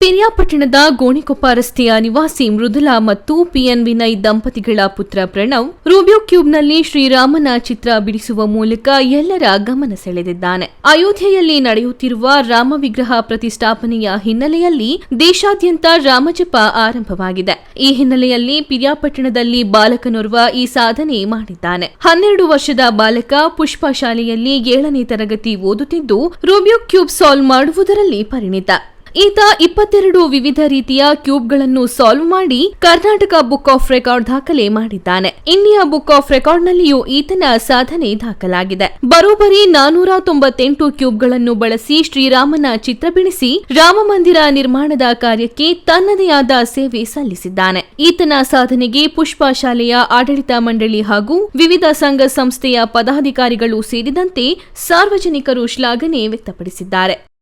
ಪಿರಿಯಾಪಟ್ಟಣದ ಗೋಣಿಕೊಪ್ಪ ರಸ್ತೆಯ ನಿವಾಸಿ ಮೃದುಲಾ ಮತ್ತು ಪಿಎನ್ ವಿನಯ್ ದಂಪತಿಗಳ ಪುತ್ರ ಪ್ರಣವ್ ರೂಬಿಯೋ ಕ್ಯೂಬ್ನಲ್ಲಿ ಶ್ರೀರಾಮನ ಚಿತ್ರ ಬಿಡಿಸುವ ಮೂಲಕ ಎಲ್ಲರ ಗಮನ ಸೆಳೆದಿದ್ದಾನೆ. ಅಯೋಧ್ಯೆಯಲ್ಲಿ ನಡೆಯುತ್ತಿರುವ ರಾಮ ವಿಗ್ರಹ ಪ್ರತಿಷ್ಠಾಪನೆಯ ಹಿನ್ನೆಲೆಯಲ್ಲಿ ದೇಶಾದ್ಯಂತ ರಾಮಜಪ ಆರಂಭವಾಗಿದೆ. ಈ ಹಿನ್ನೆಲೆಯಲ್ಲಿ ಪಿರಿಯಾಪಟ್ಟಣದಲ್ಲಿ ಬಾಲಕನೋರ್ವ ಈ ಸಾಧನೆ ಮಾಡಿದ್ದಾನೆ. ಹನ್ನೆರಡು ವರ್ಷದ ಬಾಲಕ ಪುಷ್ಪ ಶಾಲೆಯಲ್ಲಿ ಏಳನೇ ತರಗತಿ ಓದುತ್ತಿದ್ದು ರೂಬಿಯೋ ಕ್ಯೂಬ್ ಸಾಲ್ವ್ ಮಾಡುವುದರಲ್ಲಿ ಪರಿಣಿತ. ಈತ ಇಪ್ಪತ್ತೆರಡು ವಿವಿಧ ರೀತಿಯ ಕ್ಯೂಬ್ಗಳನ್ನು ಸಾಲ್ವ್ ಮಾಡಿ ಕರ್ನಾಟಕ ಬುಕ್ ಆಫ್ ರೆಕಾರ್ಡ್ ದಾಖಲೆ ಮಾಡಿದ್ದಾನೆ. ಇಂಡಿಯಾ ಬುಕ್ ಆಫ್ ರೆಕಾರ್ಡ್ನಲ್ಲಿಯೂ ಈತನ ಸಾಧನೆ ದಾಖಲಾಗಿದೆ. ಬರೋಬ್ಬರಿ ನಾನೂರ ತೊಂಬತ್ತೆಂಟು ಕ್ಯೂಬ್ಗಳನ್ನು ಬಳಸಿ ಶ್ರೀರಾಮನ ಚಿತ್ರ ಬಿಡಿಸಿ ರಾಮ ನಿರ್ಮಾಣದ ಕಾರ್ಯಕ್ಕೆ ತನ್ನದೇ ಆದ ಸೇವೆ ಸಲ್ಲಿಸಿದ್ದಾನೆ. ಈತನ ಸಾಧನೆಗೆ ಪುಷ್ಪ ಶಾಲೆಯ ಆಡಳಿತ ಮಂಡಳಿ ಹಾಗೂ ವಿವಿಧ ಸಂಘ ಸಂಸ್ಥೆಯ ಪದಾಧಿಕಾರಿಗಳು ಸೇರಿದಂತೆ ಸಾರ್ವಜನಿಕರು ಶ್ಲಾಘನೆ ವ್ಯಕ್ತಪಡಿಸಿದ್ದಾರೆ.